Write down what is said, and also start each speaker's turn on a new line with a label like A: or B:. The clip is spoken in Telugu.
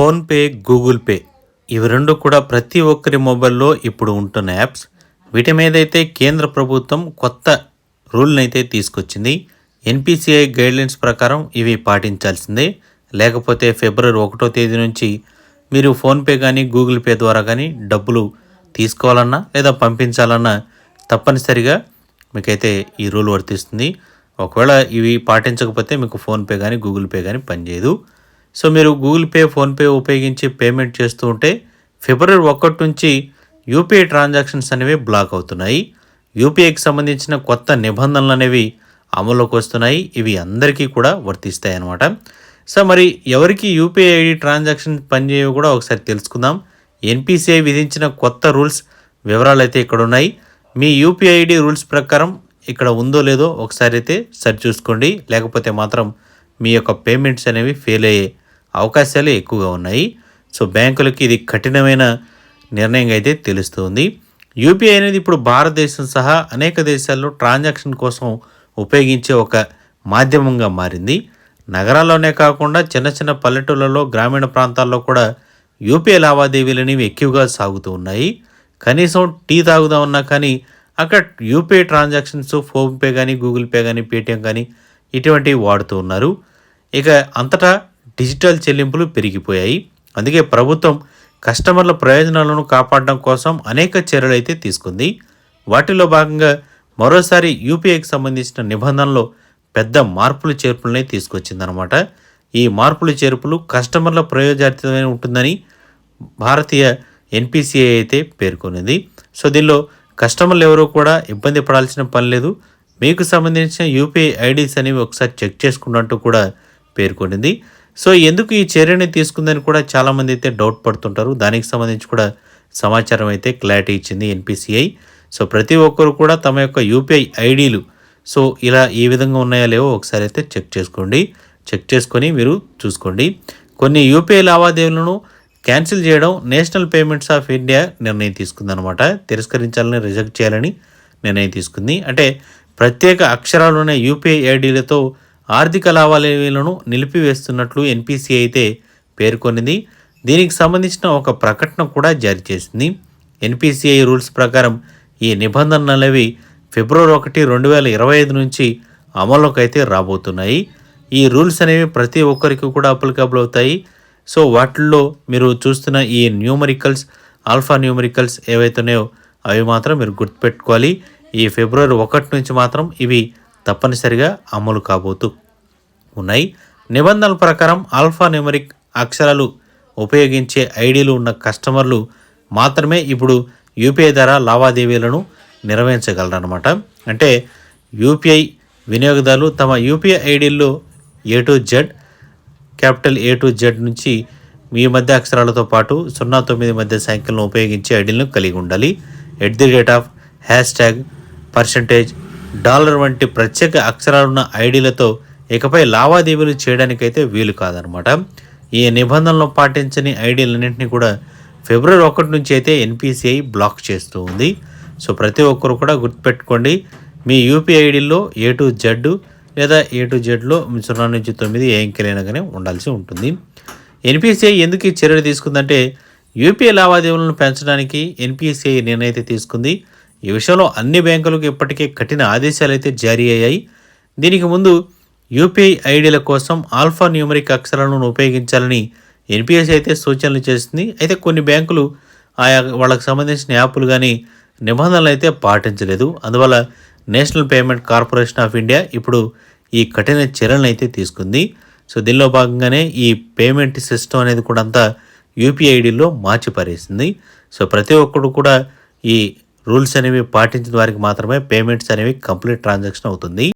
A: ఫోన్పే గూగుల్ పే ఇవి రెండు కూడా ప్రతి ఒక్కరి మొబైల్లో ఇప్పుడు ఉంటున్న యాప్స్. వీటి మీద అయితే కేంద్ర ప్రభుత్వం కొత్త రూల్ని అయితే తీసుకొచ్చింది. ఎన్పిసిఐ గైడ్లైన్స్ ప్రకారం ఇవి పాటించాల్సిందే. లేకపోతే ఫిబ్రవరి ఒకటో తేదీ నుంచి మీరు ఫోన్పే కానీ గూగుల్ పే ద్వారా కానీ డబ్బులు తీసుకోవాలన్నా లేదా పంపించాలన్నా తప్పనిసరిగా మీకైతే ఈ రూల్ వర్తిస్తుంది. ఒకవేళ ఇవి పాటించకపోతే మీకు ఫోన్పే కానీ గూగుల్ పే కానీ పనిచేయదు. సో మీరు గూగుల్ పే ఫోన్పే ఉపయోగించి పేమెంట్ చేస్తూ ఉంటే ఫిబ్రవరి ఒకటి నుంచి యూపీఐ ట్రాన్సాక్షన్స్ అనేవి బ్లాక్ అవుతున్నాయి. యూపీఐకి సంబంధించిన కొత్త నిబంధనలు అనేవి అమల్లోకి వస్తున్నాయి. ఇవి అందరికీ కూడా వర్తిస్తాయి అన్నమాట సో మరి ఎవరికి యూపీఐ ఐడి ట్రాన్సాక్షన్ పనిచేయవు కూడా ఒకసారి తెలుసుకుందాం. ఎన్పిసిఐ విధించిన కొత్త రూల్స్ వివరాలు అయితే ఇక్కడ ఉన్నాయి. మీ యూపీఐ ఐడి రూల్స్ ప్రకారం ఇక్కడ ఉందో లేదో ఒకసారి అయితే సరి చూసుకోండి. లేకపోతే మాత్రం మీ యొక్క పేమెంట్స్ అనేవి ఫెయిల్ అయ్యే అవకాశాలు ఎక్కువగా ఉన్నాయి. సో బ్యాంకులకి ఇది కఠినమైన నిర్ణయంగా అయితే తెలుస్తుంది. యూపీఐ అనేది ఇప్పుడు భారతదేశం సహా అనేక దేశాల్లో ట్రాన్సాక్షన్ కోసం ఉపయోగించే ఒక మాధ్యమంగా మారింది. నగరాల్లోనే కాకుండా చిన్న చిన్న పల్లెటూళ్ళలో గ్రామీణ ప్రాంతాల్లో కూడా యూపీఐ లావాదేవీలు అనేవి ఎక్కువగా సాగుతూ ఉన్నాయి. కనీసం టీ తాగుదామన్నా కానీ అక్కడ యూపీఐ ట్రాన్సాక్షన్స్ ఫోన్పే కానీ గూగుల్ పే కానీ పేటిఎం కానీ ఇటువంటివి వాడుతూ ఉన్నారు. ఇక అంతటా డిజిటల్ చెల్లింపులు పెరిగిపోయాయి. అందుకే ప్రభుత్వం కస్టమర్ల ప్రయోజనాలను కాపాడడం కోసం అనేక చర్యలు అయితే తీసుకుంది. వాటిలో భాగంగా మరోసారి యూపీఐకి సంబంధించిన నిబంధనలో పెద్ద మార్పులు చేర్పులనే తీసుకొచ్చిందనమాట ఈ మార్పులు చేర్పులు కస్టమర్ల ప్రయోజార్థమైన ఉంటుందని భారతీయ ఎన్పిసిఐ అయితే పేర్కొనింది. సో దీనిలో కస్టమర్లు ఎవరూ కూడా ఇబ్బంది పడాల్సిన పని లేదు. మీకు సంబంధించిన యూపీఐ ఐడీస్ అనేవి ఒకసారి చెక్ చేసుకున్నట్టు కూడా పేర్కొనింది. సో ఎందుకు ఈ చర్యని తీసుకుందని కూడా చాలామంది అయితే డౌట్ పడుతుంటారు. దానికి సంబంధించి కూడా సమాచారం అయితే క్లారిటీ ఇచ్చింది ఎన్పిసిఐ సో ప్రతి ఒక్కరు కూడా తమ యొక్క యూపీఐ ఐడీలు సో ఇలా ఈ విధంగా ఉన్నాయా లేవో ఒకసారి అయితే చెక్ చేసుకోండి. చెక్ చేసుకొని మీరు చూసుకోండి. కొన్ని యూపీఐ లావాదేవీలను క్యాన్సిల్ చేయడం నేషనల్ పేమెంట్స్ ఆఫ్ ఇండియా నిర్ణయం తీసుకుందనమాట తిరస్కరించాలని రిజెక్ట్ చేయాలని నిర్ణయం తీసుకుంది. అంటే ప్రత్యేక అక్షరాలున్న యూపీఐ ఐడీలతో ఆర్థిక లావాదేవీలను నిలిపివేస్తున్నట్లు ఎన్పిసి అయితే పేర్కొనింది. దీనికి సంబంధించిన ఒక ప్రకటన కూడా జారీ చేసింది. ఎన్పిసిఐ రూల్స్ ప్రకారం ఈ నిబంధనలవి ఫిబ్రవరి ఒకటి రెండు వేల ఇరవై ఐదు నుంచి అమల్లోకి అయితే రాబోతున్నాయి. ఈ రూల్స్ అనేవి ప్రతి ఒక్కరికి కూడా అప్లికబుల్ అవుతాయి. సో వాటిల్లో మీరు చూస్తున్న ఈ న్యూమరికల్స్ ఆల్ఫా న్యూమరికల్స్ ఏవైతున్నాయో అవి మాత్రం మీరు గుర్తుపెట్టుకోవాలి. ఈ ఫిబ్రవరి ఒకటి నుంచి మాత్రం ఇవి తప్పనిసరిగా అమలు కాబోతూ ఉన్నాయి. నిబంధనల ప్రకారం ఆల్ఫా న్యూమరిక్ అక్షరాలు ఉపయోగించే ఐడీలు ఉన్న కస్టమర్లు మాత్రమే ఇప్పుడు యూపీఐ ద్వారా లావాదేవీలను నిర్వహించగలరనమాట అంటే యూపీఐ వినియోగదారులు తమ UPI ఐడీల్లో A to Z capital A to Z నుంచి మీ మధ్య అక్షరాలతో పాటు సున్నా తొమ్మిది మధ్య సంఖ్యలను ఉపయోగించి ఐడీలను కలిగి ఉండాలి. At the rate of hashtag percentage dollar వంటి ప్రత్యేక అక్షరాలున్న ఐడీలతో ఇకపై లావాదేవీలు చేయడానికైతే వీలు కాదనమాట ఈ నిబంధనలు పాటించని ఐడీలన్నింటినీ కూడా ఫిబ్రవరి ఒకటి నుంచి అయితే ఎన్పిసిఐ బ్లాక్ చేస్తూ ఉంది. సో ప్రతి ఒక్కరు కూడా గుర్తుపెట్టుకోండి మీ యూపీఐ ఐడీల్లో ఏ టు జెడ్ లేదా ఏ టు జెడ్లో సున్నా నుంచి తొమ్మిది ఏ అంకెలైనా కానీ ఉండాల్సి ఉంటుంది. ఎన్పిసిఐ ఎందుకు ఈ చర్యలు తీసుకుందంటే యూపీఐ లావాదేవీలను పెంచడానికి ఎన్పిసిఐ నిర్ణయం అయితే తీసుకుంది. ఈ విషయంలో అన్ని బ్యాంకులకు ఇప్పటికే కఠిన ఆదేశాలు అయితే జారీ అయ్యాయి. దీనికి ముందు యూపీఐ ఐడీల కోసం ఆల్ఫా న్యూమరిక్ అక్షరాలను ఉపయోగించాలని ఎన్పిఎస్ అయితే సూచనలు చేసింది. అయితే కొన్ని బ్యాంకులు ఆయా వాళ్ళకి సంబంధించిన యాప్లు కానీ నిబంధనలు అయితే పాటించలేదు. అందువల్ల National Payment Corporation of India ఇప్పుడు ఈ కఠిన చర్యలను అయితే తీసుకుంది. సో దీనిలో భాగంగానే ఈ పేమెంట్ సిస్టమ్ అనేది కూడా అంతా యూపీఐ ఐడిలో మార్చి పారేసింది సో ప్రతి ఒక్కరు కూడా ఈ రూల్స్ అనేవి పాటించిన వారికి మాత్రమే పేమెంట్స్ అనేవి కంప్లీట్ ట్రాన్సాక్షన్ అవుతుంది.